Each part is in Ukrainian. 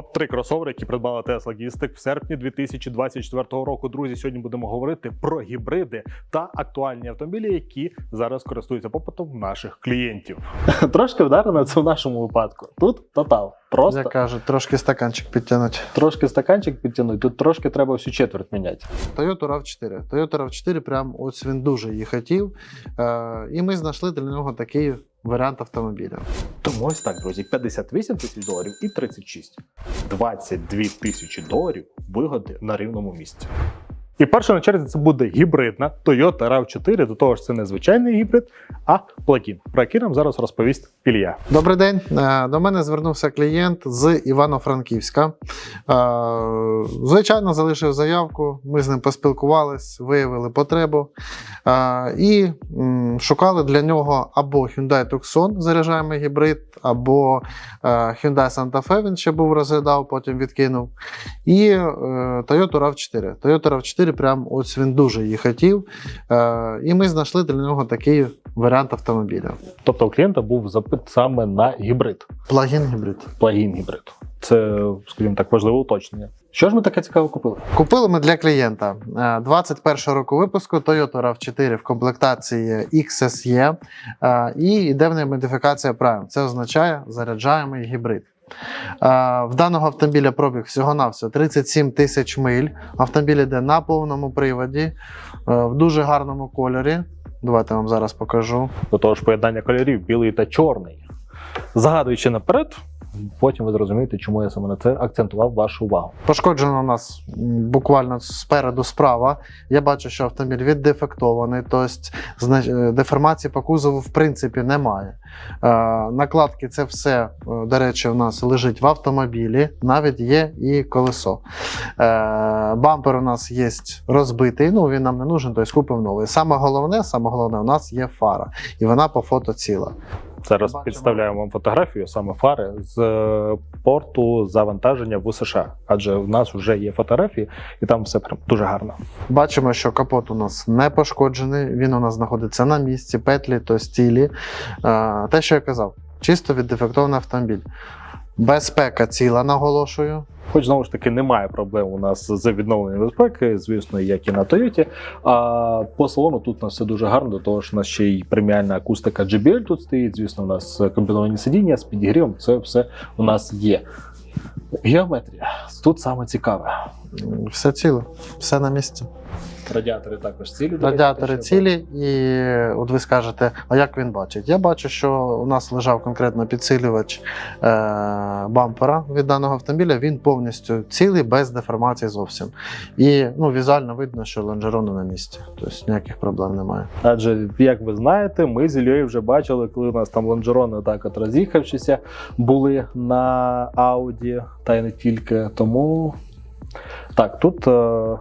Топ 3 кросовери, які придбала Tesla Гістик в серпні 2024 року. Друзі, сьогодні будемо говорити про гібриди та актуальні автомобілі, які зараз користуються попитом наших клієнтів. Трошки вдарено це в нашому випадку. Тут тотал. Просто Як кажуть, трошки стаканчик підтягнуть. трошки стаканчик підтягнути. Тут трошки треба всю четверть міняти. Toyota RAV4. Toyota RAV4, прям ось він дуже її хотів. Е, і ми знайшли для нього такий варіант автомобіля. Тому ось так, друзі, 58 тисяч доларів і 36. 22 тисячі доларів вигоди на рівному місці. І перша на черзі це буде гібридна Toyota rav 4 до того ж, це не звичайний гібрид, а плагін, про який нам зараз розповість Ілья. Добрий день. Е, до мене звернувся клієнт з Івано-Франківська. Е, звичайно, залишив заявку. Ми з ним поспілкувались, виявили потребу е, і шукали для нього або Hyundai Tucson, заряджаємий гібрид, або Hyundai Santa Fe він ще був розглядав, потім відкинув. І Toyota rav 4 Toyota rav 4 автомобіль, прям ось він дуже її хотів. Е, і ми знайшли для нього такий варіант автомобіля. Тобто у клієнта був запит саме на гібрид. Плагін-гібрид. Плагін-гібрид. Це, скажімо так, важливе уточнення. Що ж ми таке цікаве купили? Купили ми для клієнта е, 21 року випуску Toyota rav 4 в комплектації XSE е, і іде в неї модифікація Prime. Це означає заряджаємо гібрид. Е, В даного автомобіля пробіг всього-навсього 37 тисяч миль. Автомобіль йде на повному приводі, е, в дуже гарному кольорі. Давайте вам зараз покажу. До того ж, поєднання кольорів білий та чорний. Загадуючи наперед, потім ви зрозумієте, чому я саме на це акцентував вашу увагу. Пошкоджено у нас буквально спереду справа. Я бачу, що автомобіль віддефектований, тобто е, деформації по кузову в принципі немає. Е, накладки це все, е, до речі, у нас лежить в автомобілі, навіть є і колесо. Бампер у нас є розбитий, ну він нам не нужен, тобто купив новий. Саме головне, саме головне, у нас є фара, і вона по фото ціла. Зараз Бачимо. підставляємо вам фотографію саме фари з е, порту завантаження в США, адже в нас вже є фотографії, і там все прям дуже гарно. Бачимо, що капот у нас не пошкоджений, він у нас знаходиться на місці, петлі то стілі. Е, Те, що я казав, чисто віддефектований автомобіль. Безпека ціла, наголошую. Хоч знову ж таки немає проблем у нас з відновленням безпеки, звісно, як і на Тойоті. А по салону тут у нас все дуже гарно, до того ж у нас ще й преміальна акустика JBL тут стоїть. Звісно, у нас комбіновані сидіння з підігрівом. Це все у нас є. Геометрія тут саме цікаве. Все ціле, все на місці. Радіатори також цілі. Радіатори цілі, і от ви скажете, а як він бачить? Я бачу, що у нас лежав конкретно підсилювач е, бампера від даного автомобіля. Він повністю цілий, без деформації зовсім. І ну, візуально видно, що лонжерони на місці. Тобто ніяких проблем немає. Адже, як ви знаєте, ми з Ільєю вже бачили, коли у нас там лонжерони так от роз'їхавшися були на Ауді, та й не тільки. Тому так, тут. е,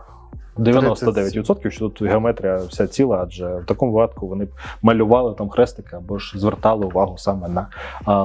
99% що тут геометрія вся ціла, адже в такому випадку вони б малювали там хрестики або ж звертали увагу саме на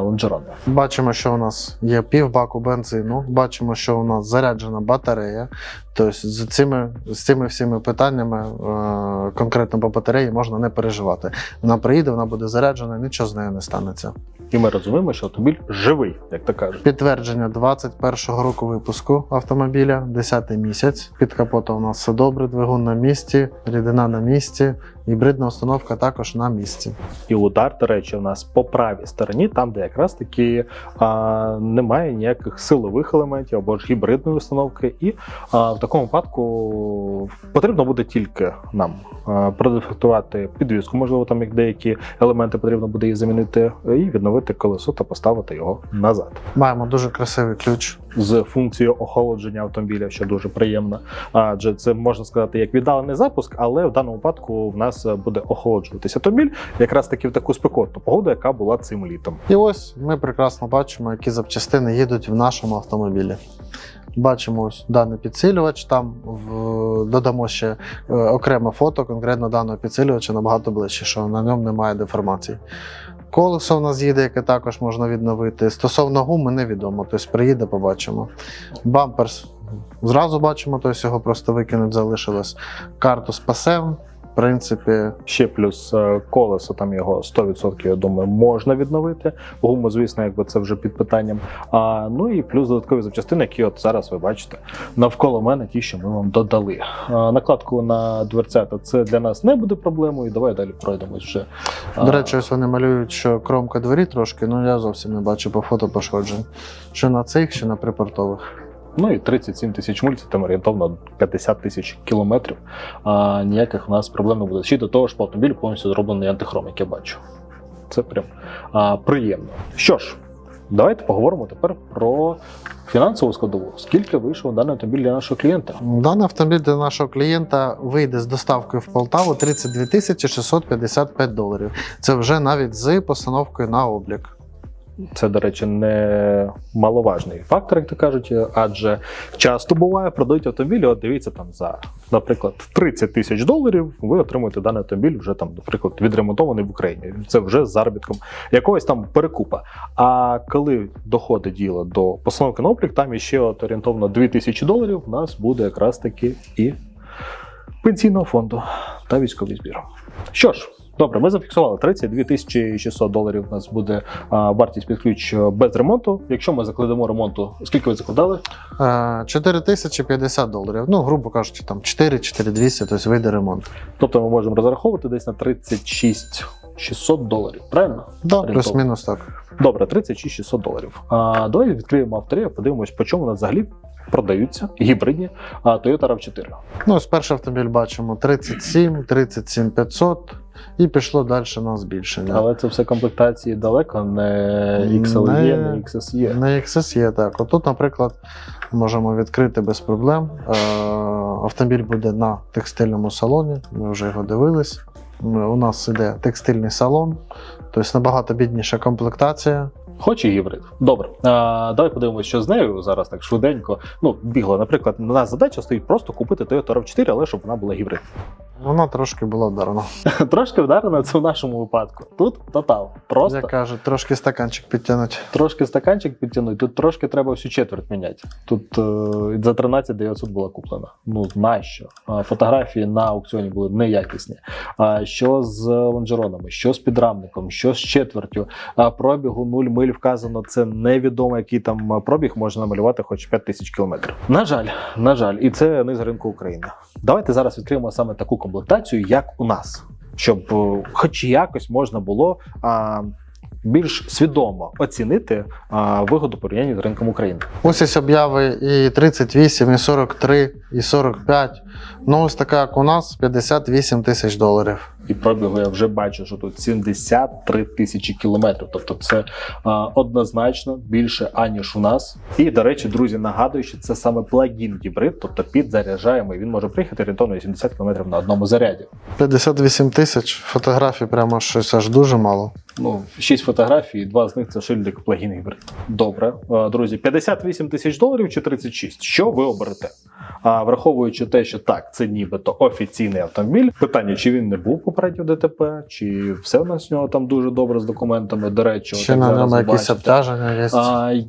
лонжерони. Бачимо, що у нас є півбаку бензину. Бачимо, що у нас заряджена батарея. Тобто з цими, з цими всіми питаннями, е, конкретно по батареї, можна не переживати. Вона приїде, вона буде заряджена, нічого з нею не станеться. І ми розуміємо, що автомобіль живий, як то кажуть. Підтвердження 21-го року випуску автомобіля, 10 місяць. Під капотом у нас все добре, двигун на місці, рідина на місці, гібридна установка також на місці. І удар, до речі, у нас по правій стороні, там, де якраз таки а, немає ніяких силових елементів або ж гібридної установки. І а, в такому випадку потрібно буде тільки нам а, продефектувати підвіску, можливо, там як деякі елементи потрібно буде її замінити, і відновити колесо та поставити його назад. Маємо дуже красивий ключ. З функцією охолодження автомобіля, що дуже приємно. Адже це можна сказати як віддалений запуск, але в даному випадку в нас буде охолоджуватися автомобіль якраз таки в таку спекотну погоду, яка була цим літом. І ось ми прекрасно бачимо, які запчастини їдуть в нашому автомобілі. Бачимо ось даний підсилювач. Там в, додамо ще е, окреме фото конкретно даного підсилювача набагато ближче, що на ньому немає деформацій. Колесо в нас їде, яке також можна відновити. Стосовно гуми невідомо, тобто приїде, побачимо. Бамперс зразу бачимо, тобто його просто викинуть, залишилось. Карту спасем. Принципі, Ще плюс е, колесо, там його 100%, я думаю, можна відновити. Гуму, звісно, якби це вже під питанням. А, ну і плюс додаткові запчастини, які от зараз ви бачите навколо мене, ті, що ми вам додали. А, накладку на дверцята це для нас не буде проблемою. Давай далі пройдемось вже. до речі, ось вони малюють, що кромка двері трошки, ну я зовсім не бачу по фото пошкоджень. Що на цих, що на припортових. Ну і 37 тисяч миль, це там орієнтовно 50 тисяч кілометрів. А, ніяких у нас проблем не буде. Ще до того ж, по автомобілю повністю зроблений антихром, як я бачу. Це прям а, приємно. Що ж, давайте поговоримо тепер про фінансову складову. Скільки вийшов даний автомобіль для нашого клієнта? Даний автомобіль для нашого клієнта вийде з доставкою в Полтаву 32 тисячі 655 доларів. Це вже навіть з постановкою на облік. Це, до речі, не маловажний фактор, як то кажуть, адже часто буває, продають автомобілі. От дивіться там за, наприклад, 30 тисяч доларів. Ви отримуєте даний автомобіль вже там, наприклад, відремонтований в Україні. Це вже з заробітком якогось там перекупа. А коли доходить діло до постановки на облік, там іще от орієнтовно 2 тисячі доларів. У нас буде якраз таки і пенсійного фонду та військовий збір. Що ж. Добре, ми зафіксували 32 тисячі 600 доларів. У нас буде а, вартість під ключ е, без ремонту. Якщо ми закладемо ремонту, скільки ви закладали? Е, 4 тисячі 50 доларів. Ну, грубо кажучи, там 4-4200, тобто вийде ремонт. Тобто ми можемо розраховувати десь на 36 600 доларів. Правильно? Да, плюс-мінус так. Добре, 36 600 доларів. А давай відкриємо авторія, подивимось, по чому у нас взагалі продаються гібридні а, Toyota RAV4. Ну, ось перший автомобіль бачимо 37, 37 500 і пішло далі на збільшення. Але це все комплектації далеко, не XLE, Не- не XSE. Не XSE, так. Отут, наприклад, можемо відкрити без проблем. Е, автомобіль буде на текстильному салоні. Ми вже його дивились. У нас іде текстильний салон, тобто набагато бідніша комплектація. Хоч і гібрид. Добре. А, давай подивимося, що з нею зараз так швиденько. Ну, бігло. Наприклад, на нас задача стоїть просто купити Toyota RAV4, але щоб вона була гібрид. Вона трошки була вдарена. Трошки вдарена це в нашому випадку. Тут тотал. Просто Як кажуть, трошки стаканчик підтягнути. трошки стаканчик підтягнути, тут трошки треба всю четверть міняти. Тут е, за 13 900 була куплена. Ну нащо? Фотографії на аукціоні були неякісні. А що з лонжеронами, що з підрамником, що з четвертю. А пробігу 0 миль вказано. Це невідомо, який там пробіг можна намалювати, хоч 5 тисяч кілометрів. На жаль, на жаль, і це низ ринку України. Давайте зараз відкриємо саме таку комплектацію, як у нас, щоб е, хоч якось можна було. А, більш свідомо оцінити а, вигоду порівняння з ринком України. Ось ось обяви і 38, і 43, і 45. Ну, ось така, як у нас, 58 тисяч доларів. І пробігу я вже бачу, що тут 73 тисячі кілометрів. Тобто це а, однозначно більше аніж у нас. І до речі, друзі, нагадую, що це саме плагін гібрид, тобто підзаряджаємо. і Він може приїхати орієнтовно 80 кілометрів на одному заряді. 58 тисяч фотографій, прямо щось аж дуже мало. Ну, 6 фотографій, і два з них це шильдик плагін гібрид. Добре, друзі, 58 тисяч доларів чи 36? Що ви оберете? А враховуючи те, що так, це нібито офіційний автомобіль. Питання, чи він не був попередньо ДТП, чи все в нас в нього там дуже добре з документами. До речі, Ще на ньому якісь обтяження є.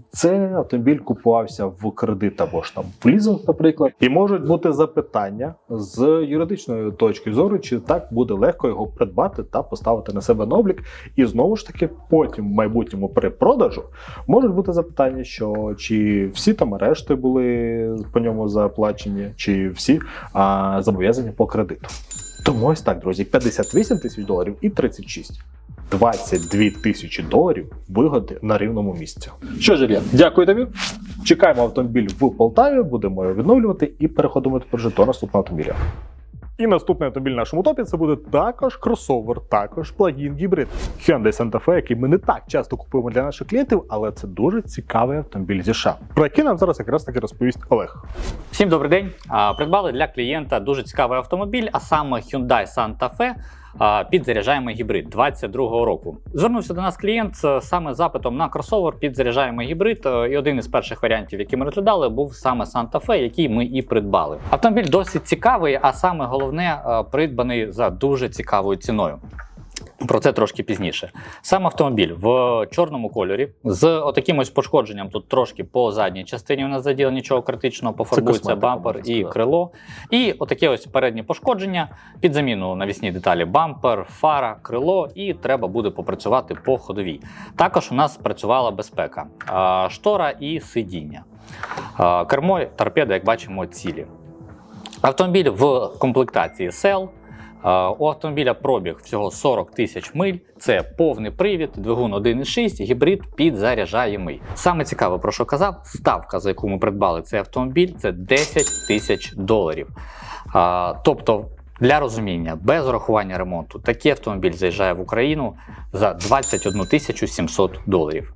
Це автомобіль купувався в кредит або ж там в лізинг, наприклад, і можуть бути запитання з юридичної точки зору, чи так буде легко його придбати та поставити на себе на облік. І знову ж таки, потім в майбутньому при продажу можуть бути запитання, що чи всі там арешти були по ньому заплачені, чи всі а, зобов'язання по кредиту. Тому ось так, друзі, 58 тисяч доларів і 36. 22 тисячі доларів вигоди на рівному місці. Що ж, Ілля, дякую тобі. Чекаємо автомобіль в Полтаві, будемо його відновлювати і переходимо тепер до наступного автомобіля. І наступний автомобіль в нашому топі це буде також кросовер, також плагін гібрид. Hyundai Santa Fe, який ми не так часто купуємо для наших клієнтів, але це дуже цікавий автомобіль зі США. Про який нам зараз якраз таки розповість Олег. Всім добрий день. Придбали для клієнта дуже цікавий автомобіль, а саме Hyundai Santa Fe підзаряджаємий гібрид 22-го року. Звернувся до нас клієнт е, саме запитом на кросовер підзаряджаємий гібрид. е, І один із перших варіантів, які ми розглядали, був саме Santa Fe, який ми і придбали. Автомобіль досить цікавий, а саме головне, е, придбаний за дуже цікавою ціною. Про це трошки пізніше. Сам автомобіль в чорному кольорі з отаким ось пошкодженням. Тут трошки по задній частині у нас заділо нічого критичного, пофарбується бампер і крило. І отаке ось переднє пошкодження під заміну навісні деталі бампер, фара, крило, і треба буде попрацювати по ходовій. Також у нас працювала безпека, штора і сидіння. Кермо, торпеда, як бачимо, цілі. Автомобіль в комплектації SEL. У автомобіля пробіг всього 40 тисяч миль. Це повний привід, двигун 1.6, гібрид підзаряджаємий. Саме цікаве, про що казав, ставка, за яку ми придбали цей автомобіль, це 10 тисяч доларів. А, Тобто, для розуміння, без урахування ремонту, такий автомобіль заїжджає в Україну за 21 тисячу 700 доларів.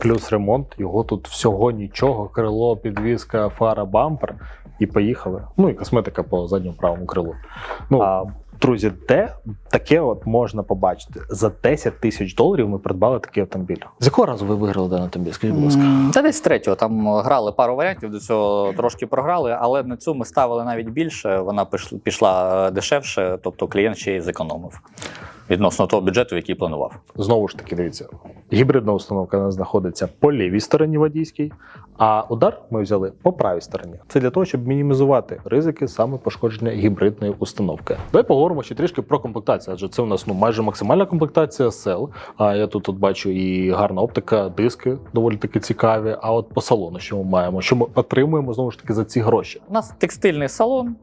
Плюс ремонт, його тут всього нічого, крило, підвізка, фара, бампер, і поїхали. Ну і косметика по задньому правому крилу. Ну, А, друзі, де таке от можна побачити? За 10 тисяч доларів ми придбали такий автомобіль. З якого разу ви виграли даний автомобіль? Скажіть, будь ласка. Це десь третього. Там е, грали пару варіантів, до цього трошки програли, але на цю ми ставили навіть більше. Вона пішла, пішла е, дешевше, тобто клієнт ще й зекономив відносно того бюджету, який планував. Знову ж таки, дивіться, гібридна установка у знаходиться по лівій стороні водійській, а удар ми взяли по правій стороні. Це для того, щоб мінімізувати ризики саме пошкодження гібридної установки. Давай поговоримо ще трішки про комплектацію, адже це у нас ну майже максимальна комплектація сел. А я тут от бачу і гарна оптика, диски доволі таки цікаві. А от по салону, що ми маємо, що ми отримуємо знову ж таки за ці гроші. У нас текстильний салон.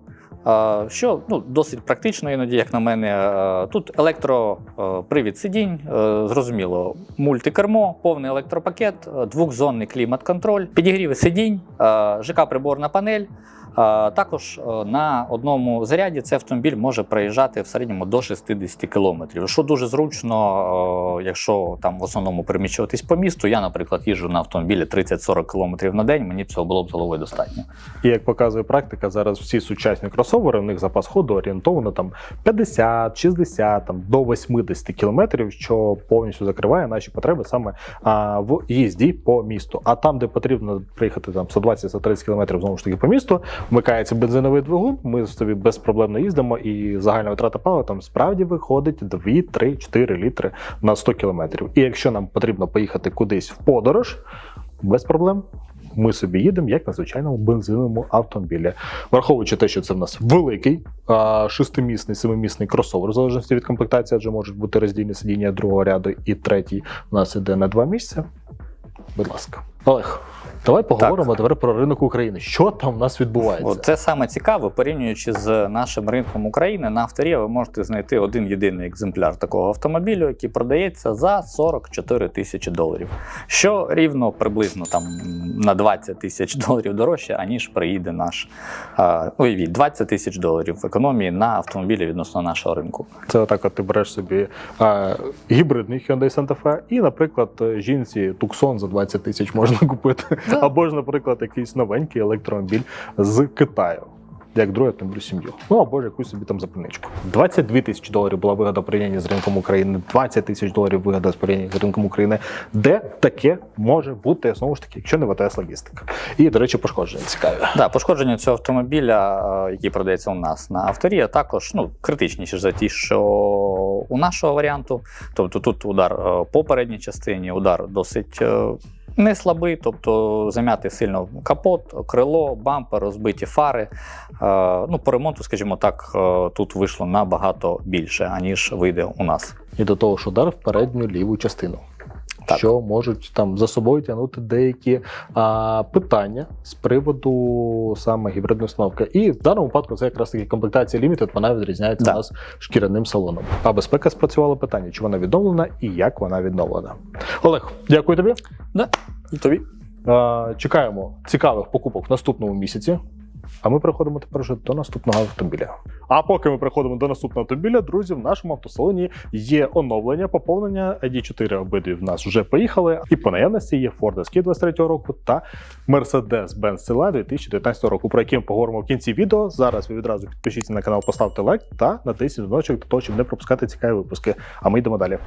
Що ну, досить практично, іноді, як на мене. Тут електропривід сидінь, зрозуміло, мультикермо, повний електропакет, двохзонний клімат-контроль, підігріви сидінь, ЖК-приборна панель. Також е, на одному заряді цей автомобіль може проїжджати в середньому до 60 км, що дуже зручно, е, якщо там в основному переміщуватись по місту. Я, наприклад, їжджу на автомобілі 30-40 км на день, мені цього було б головою достатньо. І як показує практика, зараз всі сучасні кросовери, у них запас ходу орієнтовано там 50, 60, там до 80 кілометрів, що повністю закриває наші потреби саме а, в їзді по місту. А там, де потрібно приїхати там 120-130 кілометрів знову ж таки по місту, вмикається бензиновий двигун. Ми собі безпроблемно їздимо, і загальна витрата палива там справді виходить 2, 3, 4 літри на 100 кілометрів. І якщо нам потрібно поїхати кудись в подорож, без проблем. Ми собі їдемо як на звичайному бензиновому автомобілі. Враховуючи те, що це в нас великий шестимісний, семимісний кросовер, в залежності від комплектації, адже можуть бути роздільні сидіння другого ряду, і третій у нас іде на два місця. Будь ласка, Олег, давай поговоримо тепер про ринок України. Що там в нас відбувається? Це саме цікаве, порівнюючи з нашим ринком України, на авторі ви можете знайти один єдиний екземпляр такого автомобілю, який продається за 44 тисячі доларів, що рівно приблизно там на 20 тисяч доларів дорожче, аніж приїде наш уявіть, 20 тисяч доларів в економії на автомобілі відносно нашого ринку. Це отак, от ти береш собі а, гібридний Hyundai Santa Fe і, наприклад, жінці Tucson за 20 тисяч можна купити. Да. Або ж, наприклад, якийсь новенький електромобіль з Китаю. Як другий автомобіль в сім'ю. Ну або ж якусь собі там запальничку. 22 тисячі доларів була вигода в порівнянні з ринком України, 20 тисяч доларів вигода з порівнянні з ринком України. Де таке може бути знову ж таки, якщо не ВТС логістика. І, до речі, пошкодження цікаві. Да, пошкодження цього автомобіля, е, який продається у нас на авторі, а також ну, критичніші за ті, що у нашого варіанту. Тобто тут удар е, по передній частині, удар досить е, не слабий, тобто зам'яти сильно капот, крило, бампер, розбиті фари. Е, Ну, по ремонту, скажімо так, е, тут вийшло набагато більше, аніж вийде у нас. І до того ж удар в передню ліву частину. Так. Що можуть там за собою тягнути деякі а, питання з приводу саме гібридної установки. І в даному випадку це якраз таки комплектація Limited, вона відрізняється Да. у нас шкіряним салоном. А безпека спрацювала питання, чи вона відновлена і як вона відновлена. Олег, дякую тобі. Да, і тобі. А, чекаємо цікавих покупок в наступному місяці. А ми переходимо тепер вже до наступного автомобіля. А поки ми переходимо до наступного автомобіля, друзі, в нашому автосалоні є оновлення, поповнення. ID4 обидві в нас вже поїхали. І по наявності є Ford Escape 23 року та Mercedes-Benz CLA 2019 року, про які ми поговоримо в кінці відео. Зараз ви відразу підпишіться на канал, поставте лайк та натисніть дзвіночок для того, щоб не пропускати цікаві випуски. А ми йдемо далі.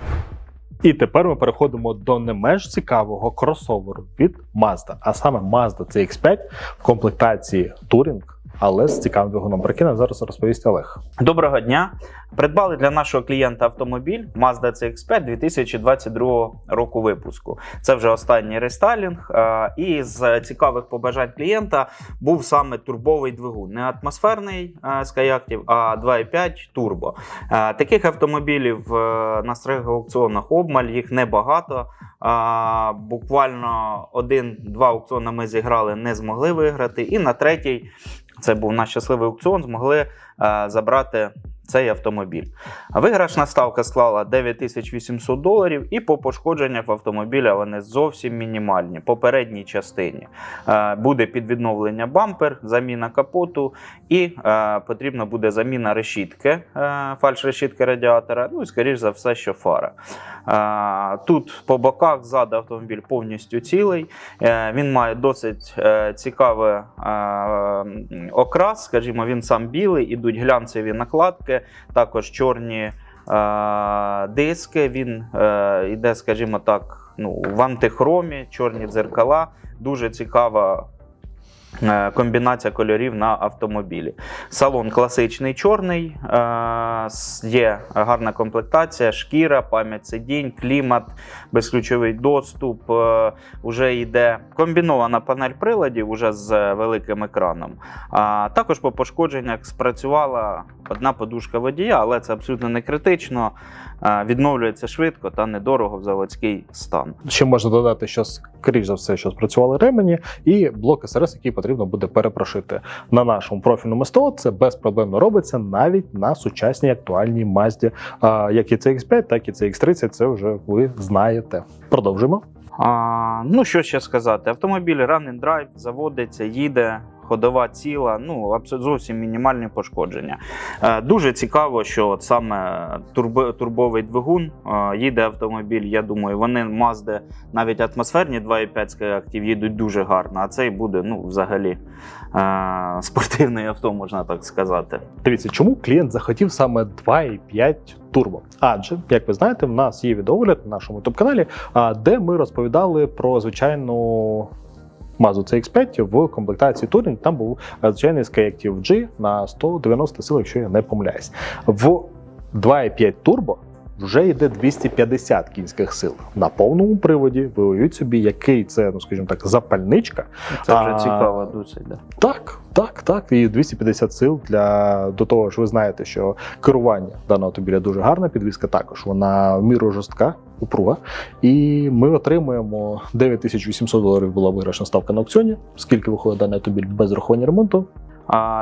І тепер ми переходимо до не менш цікавого кросоверу від Mazda, а саме Mazda CX-5 в комплектації Touring але з цікавим двигуном. Нам зараз розповість Олег. Доброго дня. Придбали для нашого клієнта автомобіль Mazda CX-5 2022 року випуску. Це вже останній рестайлінг. Е, І з цікавих побажань клієнта був саме турбовий двигун. Не атмосферний е, з каяктів, а 2,5 турбо. Е, Таких автомобілів на старих аукціонах обмаль, їх небагато. Буквально один-два аукціони ми зіграли, не змогли виграти. І на третій, це був наш щасливий аукціон, змогли е, забрати цей автомобіль. Виграшна ставка склала 9800 доларів, і по пошкодженнях автомобіля вони зовсім мінімальні. По передній частині Е, буде підвідновлення бампер, заміна капоту, і е, потрібна буде заміна решітки, е, фальш-решітки радіатора. Ну і скоріш за все, що фара. Тут по боках ззаду автомобіль повністю цілий. Він має досить цікавий окрас, скажімо, він сам білий, ідуть глянцеві накладки, також чорні е, диски. Він е, йде, скажімо так, ну, в антихромі, чорні дзеркала. Дуже цікава. Е, Комбінація кольорів на автомобілі. Салон класичний чорний, е, є гарна комплектація, шкіра, пам'ять сидінь, клімат, безключовий доступ. е, Уже йде комбінована панель приладів уже з великим екраном. А також по пошкодженнях спрацювала одна подушка водія, але це абсолютно не критично. Відновлюється швидко та недорого в заводський стан. Ще можна додати, що скоріш за все, що спрацювали ремені, і блок СРС, який потрібно буде перепрошити на нашому профільному СТО. Це безпроблемно робиться навіть на сучасній актуальній а, як і CX5, так і CX30. Це вже ви знаєте. Продовжимо. А, ну що ще сказати? Автомобіль Run and Drive заводиться, їде. Ходова ціла, ну зовсім мінімальні пошкодження. Е, дуже цікаво, що от саме турбовий двигун е, їде автомобіль. Я думаю, вони Mazda навіть атмосферні 2,5 з актів їдуть дуже гарно, а цей буде ну, взагалі е, спортивний авто, можна так сказати. Дивіться, чому клієнт захотів саме 2,5 турбо? Адже, як ви знаєте, в нас є відеогляд на нашому youtube каналі, де ми розповідали про звичайну. Mazda CX5 в комплектації Touring, там був е, звичайний Skyactiv G на 190 сил, якщо я не помиляюсь. В 2,5 турбо вже йде 250 кінських сил на повному приводі. Ви уявіть собі, який це, ну скажімо так, запальничка. Це вже А, цікаво досить. Да. Так, так, так. І 250 сил для до того ж, ви знаєте, що керування даного автомобіля дуже гарне, підвізка також вона в міру жорстка, упруга. І ми отримуємо 9800 доларів була виграшна ставка на аукціоні. Скільки виходить даний автомобіль без рахування ремонту?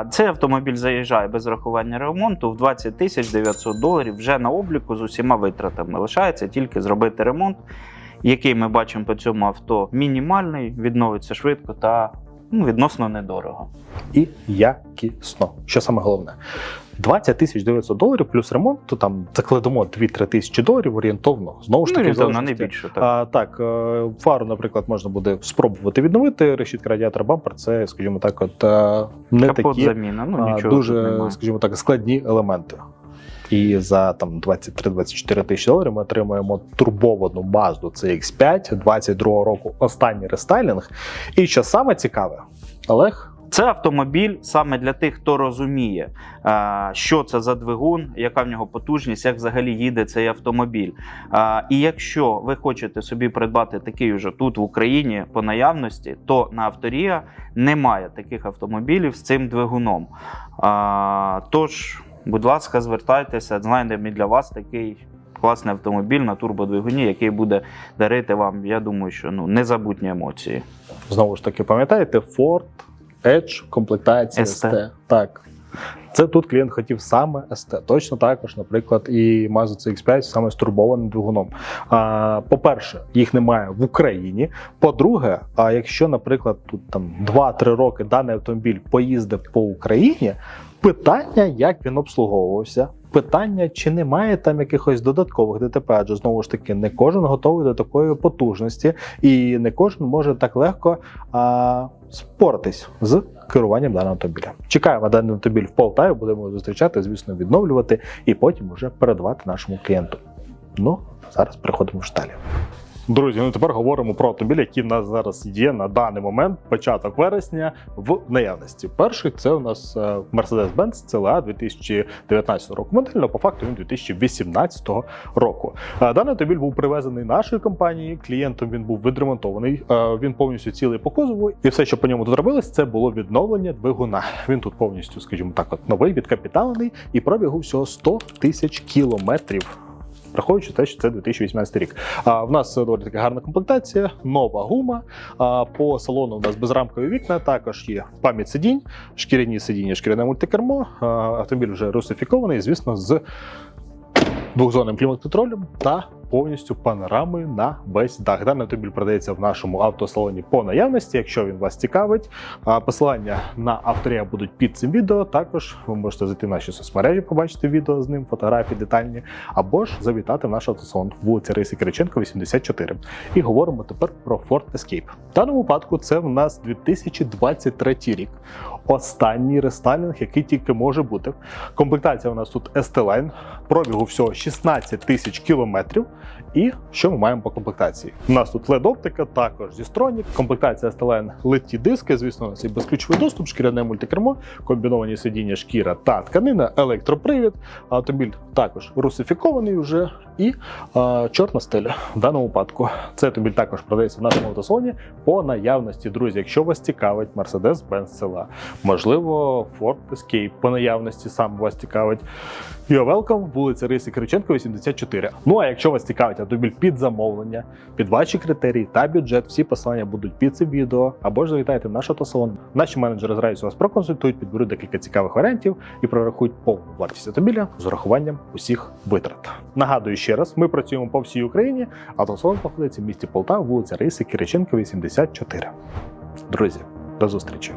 Цей автомобіль заїжджає без рахування ремонту в 20 тисяч 900 доларів вже на обліку з усіма витратами. Лишається тільки зробити ремонт, який ми бачимо по цьому авто мінімальний, відновиться швидко та ну, відносно недорого. І якісно. Що саме головне? 20 тисяч 900 доларів плюс ремонт, то там закладемо 2-3 тисячі доларів орієнтовно. Знову ж Ну, таки, орієнтовно, не більше. Так. А, так, е, фару, наприклад, можна буде спробувати відновити. Решітка радіатора бампер це, скажімо так, от е, не Капот такі заміна, ну нічого дуже, немає. скажімо так, складні елементи. І за там 23-24 тисячі доларів ми отримуємо турбовану Mazda CX5 22 року останній рестайлінг. І що саме цікаве, Олег. Це автомобіль саме для тих, хто розуміє, що це за двигун, яка в нього потужність, як взагалі їде цей автомобіль. І якщо ви хочете собі придбати такий уже тут в Україні по наявності, то на Авторія немає таких автомобілів з цим двигуном. Тож, будь ласка, звертайтеся, знайдемо і для вас такий. Класний автомобіль на турбодвигуні, який буде дарити вам, я думаю, що ну незабутні емоції. Знову ж таки, пам'ятаєте, Ford Edge, комплектація ST. ST. Так. Це тут клієнт хотів саме ST. Точно також, наприклад, і Mazda CX5 саме з турбованим двигуном. А, по-перше, їх немає в Україні. По-друге, а якщо, наприклад, тут там 2-3 роки даний автомобіль поїздив по Україні, питання, як він обслуговувався. Питання, чи немає там якихось додаткових ДТП, адже знову ж таки не кожен готовий до такої потужності, і не кожен може так легко а, споритись з керуванням даного автомобіля. Чекаємо даний автомобіль в Полтаві, будемо зустрічати, звісно, відновлювати і потім вже передавати нашому клієнту. Ну, зараз переходимо в шталі. Друзі, ну тепер говоримо про автомобілі, які в нас зараз є на даний момент, початок вересня, в наявності. Перший це у нас е, Mercedes-Benz CLA 2019 року. Модельно по факту він 2018 року. Е, Даний автомобіль був привезений нашою компанією. Клієнтом він був відремонтований. Е, Він повністю цілий по кузову, і все, що по ньому тут робилось, це було відновлення двигуна. Він тут повністю, скажімо так, от новий, відкапіталений, і пробігу всього 100 тисяч кілометрів. Враховуючи те, що це 2018 рік. А в нас доволі така гарна комплектація, нова гума. А по салону у нас безрамкові вікна, також є пам'ять сидінь, шкіряні сидіння, шкіряне мультикермо. А, Автомобіль вже русифікований, звісно, з двохзонним клімат-контролем та повністю панорамою на весь дах. Даний автомобіль продається в нашому автосалоні по наявності. Якщо він вас цікавить, посилання на авторія будуть під цим відео. Також ви можете зайти в наші соцмережі, побачити відео з ним, фотографії детальні, або ж завітати в наш автосалон вулиця Риси Кириченко, 84. І говоримо тепер про Ford Escape. В даному випадку це в нас 2023 рік. Останній рестайлінг, який тільки може бути. Комплектація у нас тут ST-Line, пробігу всього 16 тисяч кілометрів. І що ми маємо по комплектації? У нас тут led оптика також зі комплектація ST-Line литі диски, звісно, є безключовий доступ, шкіряне мультикермо, комбіновані сидіння шкіра та тканина, електропривід. Автомобіль також русифікований вже і е, чорна стеля в даному випадку. Цей автомобіль також продається в нашому автосалоні по наявності. Друзі, якщо вас цікавить Mercedes-Benz CLA, можливо, Ford Escape по наявності сам вас цікавить. You're welcome, вулиця Риси Кириченко, 84. Ну а якщо вас цікавить автомобіль під замовлення, під ваші критерії та бюджет, всі посилання будуть під цим відео, або ж завітайте в наш автосалон. Наші менеджери з радістю вас проконсультують, підберуть декілька цікавих варіантів і прорахують повну вартість автомобіля з урахуванням усіх витрат. Нагадую ще раз, ми працюємо по всій Україні, автосалон знаходиться в місті Полтава, вулиця Риси Кириченко, 84. Друзі, до зустрічі!